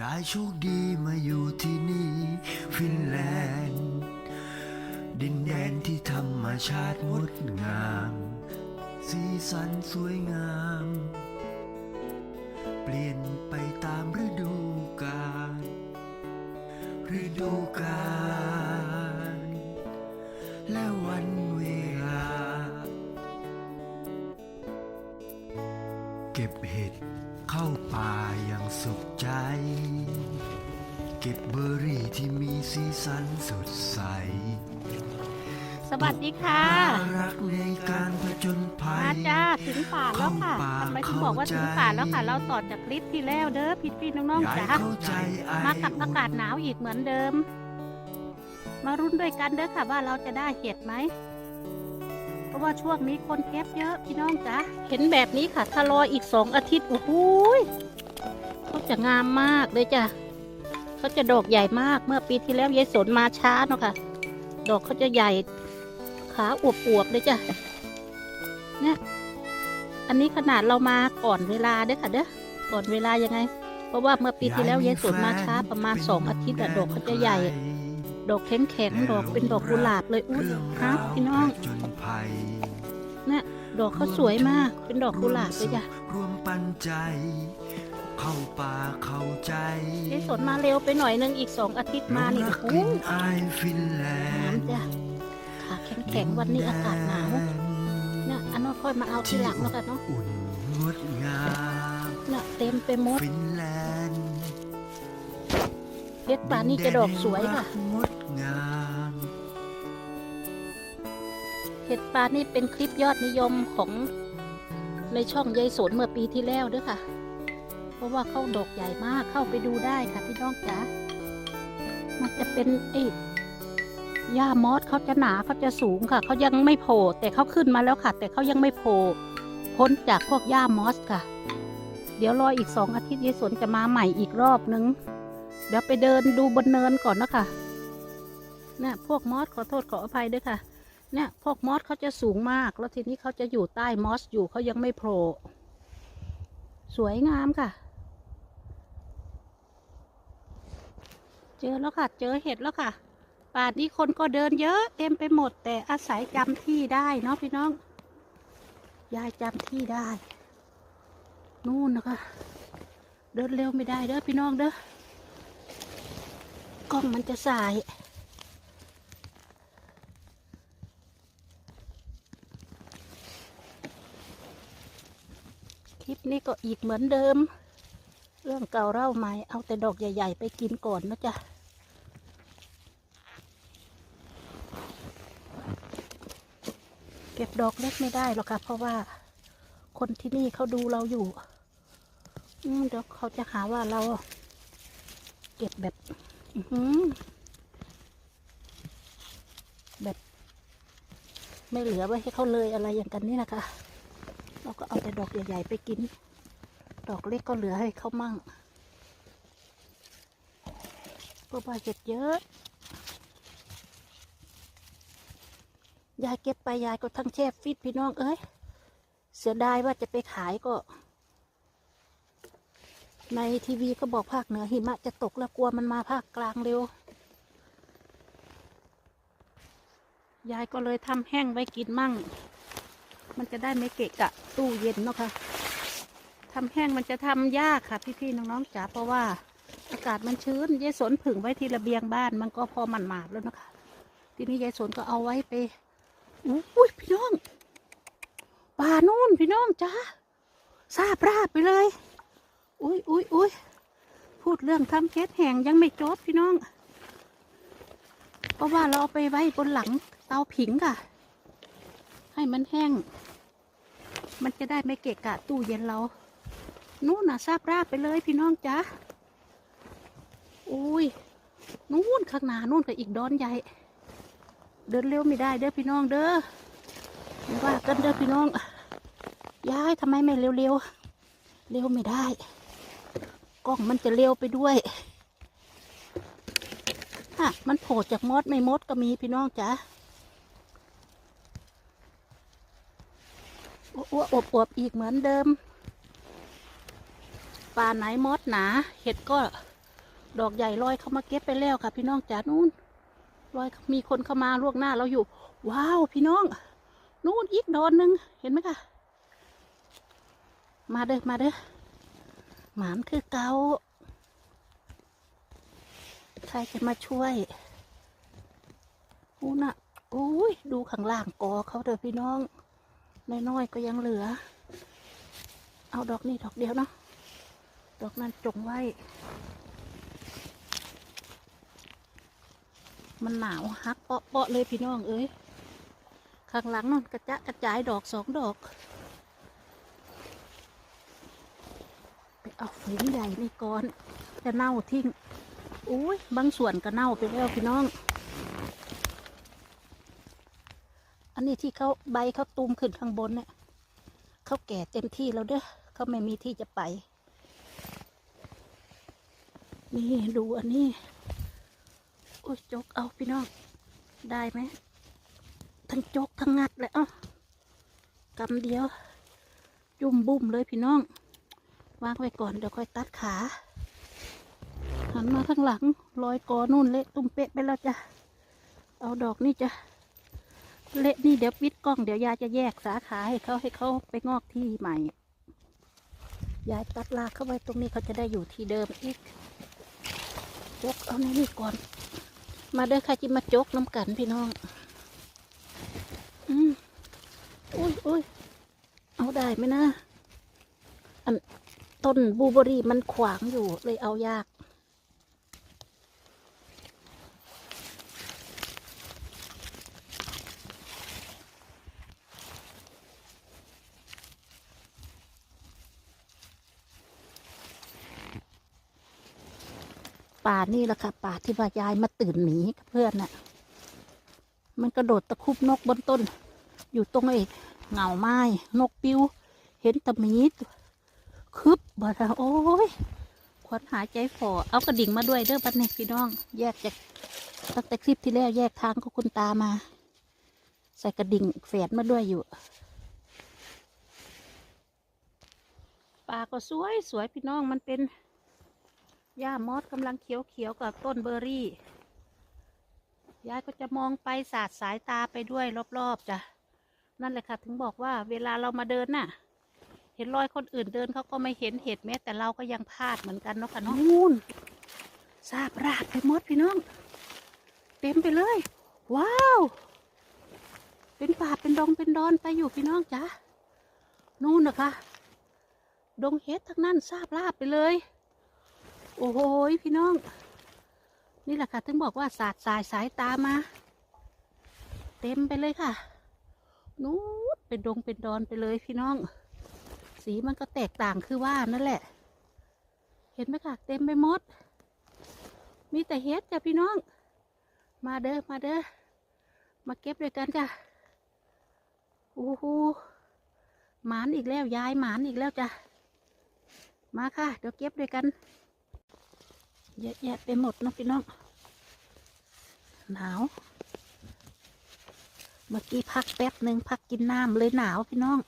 ยายโชคดีมาอยู่ที่นี่ ฟินแลนด์ ดินแดนที่ธรรมชาติงดงาม สีสันสวยงาม เปลี่ยนไปตามฤดูกาลฤดูกาลและวันเวลา เก็บเห็ดเข้าป่าอย่างสุข เก็บเบอร์รี่ที่มีสีสันสดใส สวัสดีค่ะน่ารักในการผจญภัมายจ้าถึงป่าแล้วค่ะเข้าป่าทำไมถึงบอกว่าถึงป่าแล้วค่ะเข้าใจเราต่อจากคลิปที่แล้วเด้อพี่พี่ๆน้องยาๆยจ้าเข้าใจไอมากับอากาศหนาวอีกเหมือนเดิม มารุ้นด้วยกันเด้อค่ะว่าเราจะได้เห็ดไหมเพราะว่าช่วงนี้คนเก็บเยอะพี่น้องจ้าเห็นแบบนี้ค่ะถ้ารออีกสองอาทิตย์โอ้โหยเขาจะงามมากเลยจ้ะ เขาจะดอกใหญ่มากเมื่อปีที่แล้วยายสนมาช้าเนาะค่ะ ดอกเขาจะใหญ่ขาอวบๆเลยจ้ะเนี่ยอันนี้ขนาดเรามาก่อนเวลาเด้อค่ะเด้อก่อนเวลายังไง เพราะว่าเมื่อปีที่แล้วยายสนมาช้าประมาณสองอาทิตย์อะดอกเขาจะใหญ่ ดอกแข็งๆดอกเป็นดอกกุหลาบเลยอุ้ยเรื่องฮะราวพี่น้องผจญภัยเนี่ยดอกเขาสวยมาก เป็นดอกกุหลาบเลยจ้ะรวมปันใจ เข้าป่าเข้าใจยายสนมาเร็วไปหน่อยนึงอีกสองอาทิตย์มานี่รัโอ้กโหกลินอายฟินแลนด์น้ำจ้ะขาแข็งๆวันนี้อากาศหนาวเนี่ยอันนั้นค่อยมาเอาทีหลังแล้วกันเนาะอุ่นงดงามเนี่ยเต็มไปหมดฟินแลนด์เพชรป่านี่จะดอกสวยค่ะดินแดนแห่งรักงดงามเห็ดปลานี่เป็นคลิปยอดนิยมของในช่องยายสนเมื่อปีที่แล้วด้วยค่ะเพ ราะว่าเข้าดอกใหญ่มากเข้าไปดูได้ค่ะพี่น้องจ๋ามันจะเป็นไอ้หญ้ามอสเขาจะหนาเขาจะสูงค่ะเขายังไม่โผล่แต่เขาขึ้นมาแล้วค่ะ แต่เขายังไม่โผล่พ้นจากพวกหญ้ามอสค่ะ เดี๋ยวรออีกสองอาทิตย์ยายสนจะมาใหม่อีกรอบนึงเดี๋ยวไปเดินดูบนเนินก่อนนะคะเนี่ยพวกมอสขอโทษขออภัยด้วยค่ะ เนี่ยพวกมอสเขาจะสูงมาก แล้วทีนี้เขาจะอยู่ใต้มอสอยู่เขายังไม่โผล่สวยงามค่ะ เจอแล้วค่ะ เจอเห็ดแล้วค่ะ ป่านนี้คนก็เดินเยอะเต็มไปหมด แต่อาศัยจำที่ได้เนาะพี่น้อง ยายจำที่ได้ นู่นนะคะ เดินเร็วไม่ได้เด้อพี่น้องเด้อกล้องมันจะสายคลิปนี้ก็อีกเหมือนเดิม เรื่องเก่าเล่าใหม่เอาแต่ดอกใหญ่ ๆ ไปกินก่อนนะจ๊ะเก็บดอกเล็กไม่ได้หรอกค่ะ เพราะว่าคนที่นี่เขาดูเราอยู่อืเดี๋ยวเขาจะหาว่าเรา เก็บแบบแบบ ไม่เหลือไว้ให้เขาเลยอะไรอย่างกันนี่นะคะ เราก็เอาแต่ดอกใหญ่ ๆ ไปกิน ดอกเล็กก็เหลือให้เขามั่งเพราะว่าเห็ดเยอะยายเก็บไปยายก็ทั้งแช่ฟิตพี่น้องเอ้ยเสียดายว่าจะไปขายก็ ในทีวีก็บอกภาคเหนือหิมะจะตกแล้วกลัวมันมาภาคกลางเร็ว ยายก็เลยทำแห้งไว้กินมั่ง มันจะได้ไม่เกะกะตู้เย็นเนาะค่ะ ทำแห้งมันจะทำยากค่ะพี่ๆน้องๆจ๋าเพราะว่าอากาศมันชื้นยายสนผึ่งไว้ที่ระเบียงบ้านมันก็พอมันหมาดแล้วนะคะ ทีนี้ยายสนก็เอาไว้ไปอุ้ยพี่น้องป่านู่นพี่น้องจ้าซาบราบไปเลย อุ้ยอุ้ยอุ้ยพูดเรื่องทำเคสแห้งยังไม่จบพี่น้อง เพราะว่าเราเอาไปไว้บนหลังเตาผิงค่ะ ให้มันแห้ง มันจะได้ไม่เกะกะตู้เย็นเรา นู่นน่ะซาบราบไปเลยพี่น้องจ้าอุ้ยนู่นข้างหน้านู่นกับอีกดอนใหญ่ เดินเร็วไม่ได้เด้อพี่น้องเด้อว่ากันเด้อพี่น้องย้ายทำไมไม่เร็วเร็วเร็วไม่ได้กล้องมันจะเร็วไปด้วยฮะมันโผล่จากมดไม่มดก็มีพี่น้องจ้าอ้วอบอวบอีกเหมือนเดิม ป่าไหนมดหนา เห็ดก็ดอกใหญ่ลอยเข้ามาเก็บไปแล้วค่ะ พี่น้องจ๋านู้นลอยมีคนเข้ามาล่วงหน้าเราอยู่ ว้าวพี่น้อง นู้นอีกดอนหนึ่งเห็นไหมคะมาเด้อมาเด้อหมานคือเกาใครจะมาช่วยอู้น่ะอุ้ยดูข้างล่างกอเขาเด้อพี่น้องน้อยๆก็ยังเหลือ เอาดอกนี้ดอกเดียวเนาะ ดอกนั้นจงไว้ มันหนาวฮักเปาะเปาะเลยพี่น้องเอ้ย ข้างหลังนั่นกระจะกระจายดอกสองดอก ไปเอาฝืนใหญ่นี่ก่อนจะเน่าทิ้งอุ้ยบางส่วนก็เน่าไปแล้วพี่น้อง อันนี้ที่เขาใบเขาตูมขึ้นข้างบนเนี่ยเขาแก่เต็มที่แล้วเด้อเขาไม่มีที่จะไป นี่ดูอันนี้ โอ้ยจกเอาพี่น้อง ได้ไหม ทั้งจกทั้งงัดเลยเอ้ากำเดียว จุ่มบุ่มเลยพี่น้อง วางไว้ก่อนเดี๋ยวค่อยตัดขา หันมาข้างหลังลอยกอนู่นเละตุ้มเป๊ะไปแล้วจ้ะ เอาดอกนี่จ้ะ เละนี่เดี๋ยวปิดกล้องเดี๋ยวยายจะแยกสาขาให้เขาให้เขาไปงอกที่ใหม่ยายตัดลากเข้าไว้ตรงนี้เขาจะได้อยู่ที่เดิมอีก จกเอาในนี้ก่อน มาเด้อค่ะจิมาจกน้ำกันพี่น้อง อืมอุ้ยอุ้ยเอาได้ไหมนะ อันต้นบูเบอรี่มันขวางอยู่เลยเอายาก ป่านี่แหละค่ะ ป่าที่ว่ายายมาตื่นหนีกับเพื่อนน่ะ มันกระโดดตะคุบนกบนต้น อยู่ตรงไอ้เหงาไม้นกปิวเห็นตะมีดคึบบ่ละโอ้ยควันหายใจฝ่อเอากระดิ่งมาด้วยเด้อบัดนี้พี่น้อง แยกจากตั้งแต่คลิปที่แล้วแยกทางกับคุณตามา ใส่กระดิ่งแฝดมาด้วยอยู่ป่าก็สวยสวยพี่น้องมันเป็น หญ้ามอสกำลังเขียวๆกับต้นเบอร์รี่ ยายก็จะมองไปสาดสายตาไปด้วยรอบๆจ้ะ นั่นแหละค่ะ ถึงบอกว่าเวลาเรามาเดินน่ะ เห็นรอยคนอื่นเดินเขาก็ไม่เห็นเห็ดแม้แต่เราก็ยังพลาดเหมือนกันเนาะค่ะเนาะนู่นซาบราบไปมดพี่น้อง เต็มไปเลย ว้าว เป็นป่าเป็นดงเป็นดอนไปอยู่พี่น้องจ้ะนู่นนะคะ ดงเห็ดทั้งนั้นซาบราบไปเลย โอ้โหพี่น้อง นี่แหละค่ะถึงบอกว่าสาดสายสายตามา เต็มไปเลยค่ะนู้นเป็นดงเป็นดอนไปเลยพี่น้อง สีมันก็แตกต่างคือว่านั่นแหละ เห็นไหมค่ะ เต็มไปหมด มีแต่เฮ็ดจ้ะพี่น้อง มาเด้อมาเด้อมาเก็บด้วยกันจ้ะโอ้โหหมานอีกแล้วยายหมานอีกแล้วจ้ะมาค่ะ เดี๋ยวเก็บด้วยกัน เยอะแยะไปหมดนะพี่น้อง หนาว เมื่อกี้พักแป๊บหนึ่งพักกินน้ำเลยหนาวพี่น้อง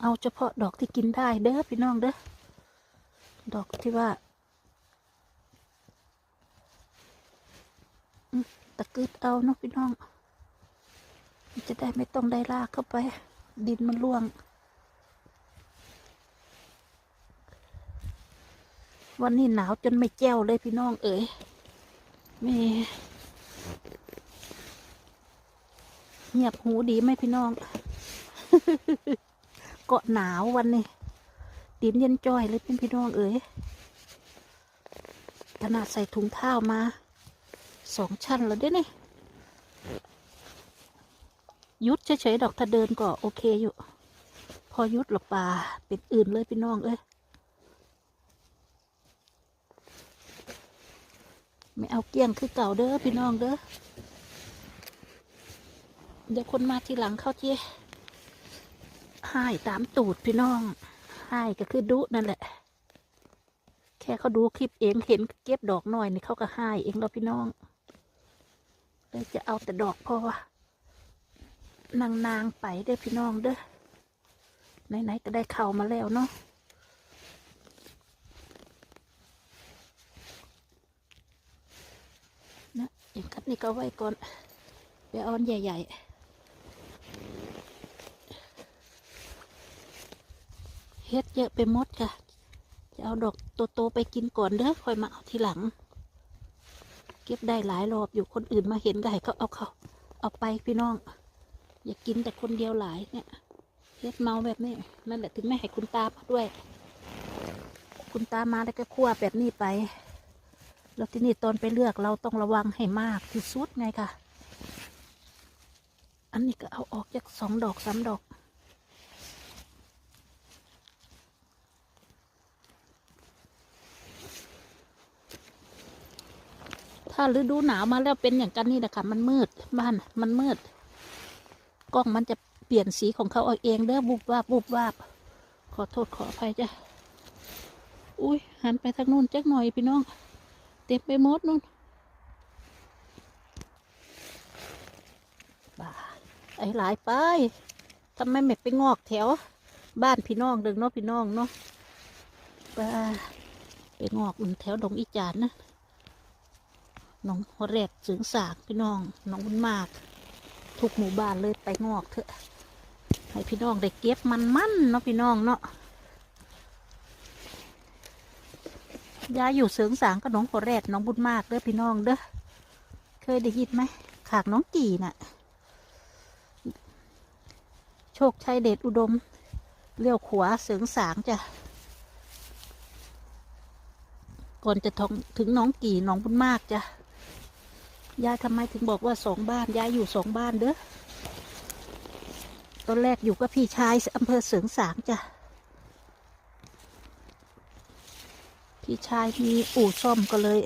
เอาเฉพาะดอกที่กินได้เด้อพี่น้องเด้อ ดอกที่ว่าตะกึดเอาเนาะพี่น้อง จะได้ไม่ต้องได้ลากเข้าไป ดินมันร่วง วันนี้หนาวจนไม่แจ้วเลยพี่น้องเอ๋ยม่เงียบหูดีไหมพี่น้อง เกาะหนาววันนี้ดินเย็นจ้อยเลยเป็นพี่น้องเอ๋ยขนาดใส่ถุงเท้ามาสองชั้นแล้วเด้นี่ ยุดเฉยๆดอกถ้าเดินก็โอเคอยู่ พอยุดหรอกป่าเป็นอื่นเลยพี่น้องเอ้ยไม่เอาเกลี้ยงคือเก่าเด้อพี่น้องเด้อเดี๋ยวคนมาทีหลังเข้าเจ๊ให้ตามตูดพี่น้องให้ก็คือดุนั่นแหละ แค่เขาดูคลิปเองเห็นเก็บดอกหน่อยนี่เขาก็ให้เองแล้วพี่น้องเลยจะเอาแต่ดอกพอ นางนางไปเด้อพี่น้องเด้อไหนๆก็ได้เข่ามาแล้วเนาะนะอย่างคัดนี่ก็ไว้ก่อนเดี๋ยวอาอันใหญ่ๆเฮ็ดเยอะไปหมดค่ะ จะเอาดอกโตๆไปกินก่อนเด้อค่อยมาเอาทีหลัง เก็บได้หลายรอบอยู่คนอื่นมาเห็นก็ให้เขาเอาเขาเอาไปพี่น้อง อย่ากินแต่คนเดียวหลายเนี่ยเล็ดเมาแบบนี้นั่นแหละถึงไม่ให้คุณตามาด้วย คุณตามาแล้วก็คั่วแบบนี้ไป แล้วที่นี่ตอนไปเลือกเราต้องระวังให้มากที่สุดไงค่ะ อันนี้ก็เอาออกจากสองดอกสามดอกถ้าฤดูหนาวมาแล้วเป็นอย่างกันนี่แหละค่ะ มันมืดบ้านมันมืด กล้องมันจะเปลี่ยนสีของเขาเอาเองเด้อบุบวาบบุบวาบ ขอโทษขออภัยจ้ะ อุ้ยหันไปทางนู้นจักหน่อยพี่น้อง เต็มไปหมดนู่นบ้าไอ้หลายไปทำไมไม่ไปงอกแถว บ้านพี่น้องเดิงเนาะพี่น้องเนาะบ้าไปงอกแถวดงอีจานนะน้องหัวแรกสึงสากพี่น้องน้องบุญมาก ทุกหมู่บ้านเลยไปงอกเถอะ ให้พี่น้องได้เก็บมันมันเนาะพี่น้องเนาะยายอยู่เสริงสางกับน้องหัวแรกน้องบุญมากเด้อพี่น้องเด้อเคยได้ยินไหมขากน้องกี่น่ะ โชคชัยเดชอุดมเลี้ยวขวาเสริงสางจ้ะก่อนจะทองถึงน้องกี่น้องบุญมากจ้ะ ยายทำไมถึงบอกว่าสองบ้านยายอยู่สองบ้านเด้อตอนแรกอยู่กับพี่ชายอำเภอเสริงสางจ้ะพี่ชายมีอู่ซ่อมก็เลย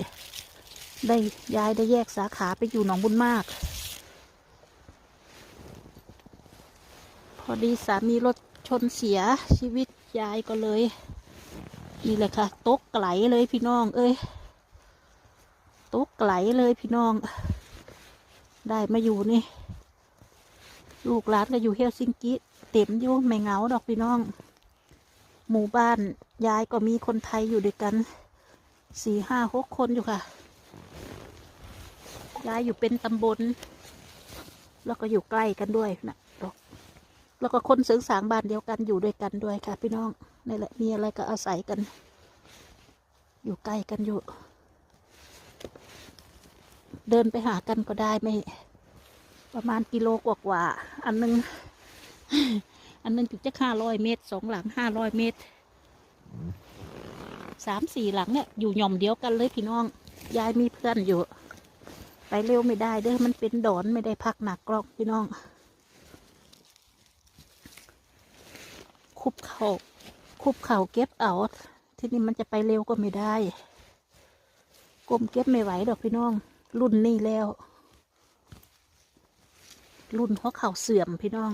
ได้ย้ายได้แยกสาขาไปอยู่หนองบุญมาก พอดีสามีรถชนเสียชีวิตยายก็เลย นี่แหละค่ะตกไกลเลยพี่น้องเอ้ย ตกไกลเลยพี่น้อง ได้มาอยู่นี่ ลูกหลานก็อยู่เฮลซิงกิเต็มอยู่ไม่เหงาดอกพี่น้อง หมู่บ้านยายก็มีคนไทยอยู่ด้วยกันสี่ห้าหกคนอยู่ค่ะ ยายอยู่เป็นตำบล แล้วก็อยู่ใกล้กันด้วยนะดอกแล้วก็คนเสิงสางบ้านเดียวกันอยู่ด้วยกันด้วยค่ะ พี่น้องนี่แหละมีอะไรก็อาศัยกัน อยู่ใกล้กันอยู่ เดินไปหากันก็ได้ไม่ ประมาณกิโลกว่าๆอันหนึง อันหนึงถึงจะห้าร้อยเมตรสองหลังห้าร้อยเมตรสามสี่หลังเนี่ยอยู่หย่อมเดียวกันเลยพี่น้อง ยายมีเพื่อนอยู่ ไปเร็วไม่ได้เด้อมันเป็นดอนไม่ได้พักหนักกรอกพี่น้อง คุบเข่าคุบเข่าเก็บเอา ที่นี่มันจะไปเร็วก็ไม่ได้กลมเก็บไม่ไหวดอกพี่น้อง รุ่นนี้แล้ว รุ่นหัวเข่าเสื่อมพี่น้อง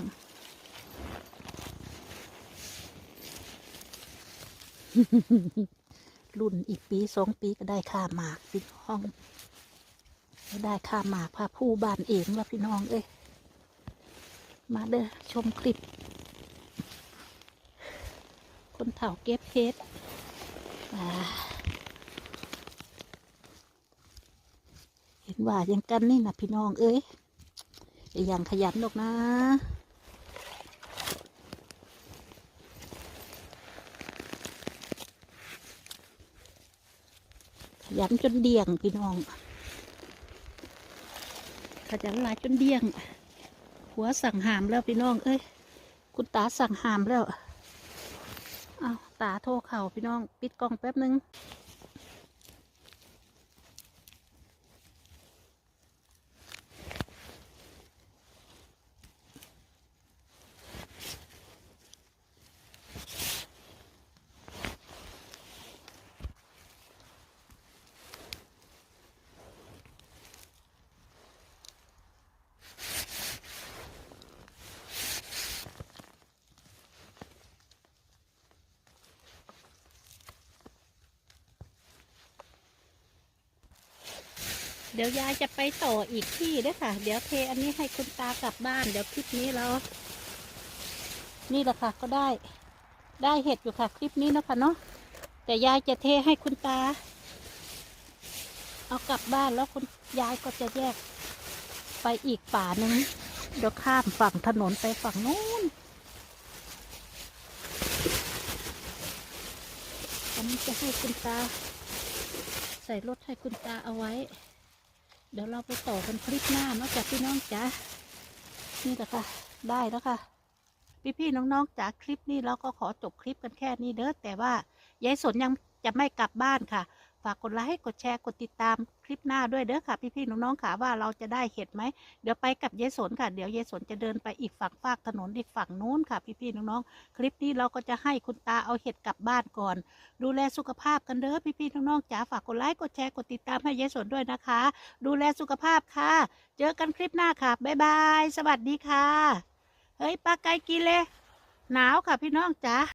รุ่นอีกปีสองปีก็ได้ค่าหมากพี่น้อง ได้ค่าหมากพาผู้บานเองว่าพี่น้องเอ้ยมาเด้อชมคลิป คนเถ่าเก็บเพชรอ่าเห็น ว่ายังกันนี่นะพี่น้องเอ้ยอย่างขยันหรอกนะ ขยันจนเดี่ยงพี่น้อง ขยันหลายจนเดี่ยง หัวสั่งหามแล้วพี่น้อง เอ้ย คุณตาสั่งหามแล้วอ้าวตาโทรเข่าพี่น้อง ปิดกล้องแป๊บนึง เดี๋ยวยายจะไปต่ออีกที่ด้วยค่ะ เดี๋ยวเทอันนี้ให้คุณตากลับบ้าน เดี๋ยวคลิปนี้เรา นี่แหละค่ะก็ได้ ได้เห็ดอยู่ค่ะ คลิปนี้เนาะคะเนาะ แต่ยายจะเทให้คุณตา เอากลับบ้านแล้วคุณยายก็จะแยก ไปอีกป่าหนึ่งเดี๋ยวข้ามฝั่งถนนไปฝั่งนู้นอันนี้จะให้คุณตา ใส่รถให้คุณตาเอาไว้ เดี๋ยวเราไปต่อกันคลิปหน้าเนอกจากพี่น้องจ๋านี่แหละค่ะ ได้แล้วค่ะ พี่พี่ๆน้องๆจ๋าคลิปนี้เราก็ขอจบคลิปกันแค่นี้เด้อแต่ว่ายายสนยังจะไม่กลับบ้านค่ะ ฝากกดไลค์กดแชร์กดติดตามคลิปหน้าด้วยเด้อค่ะ พี่ๆน้องๆค่ะว่าเราจะได้เห็ดไหม เดี๋ยวไปกับยายสนค่ะ เดี๋ยวยายสนจะเดินไปอีกฝั่งฝากถนนอีกฝั่งนู้นค่ะ พี่ๆน้องๆคลิปนี้เราก็จะให้คุณตาเอาเห็ดกลับบ้านก่อน ดูแลสุขภาพกันเด้อพี่ๆน้องๆจ๋าฝากกดไลค์กดแชร์กดติดตามให้ยายสนด้วยนะคะ ดูแลสุขภาพค่ะ เจอกันคลิปหน้าค่ะบ๊ายบายสวัสดีค่ะเฮ้ยปลาไก่กินเลยหนาวค่ะพี่น้องจ๋า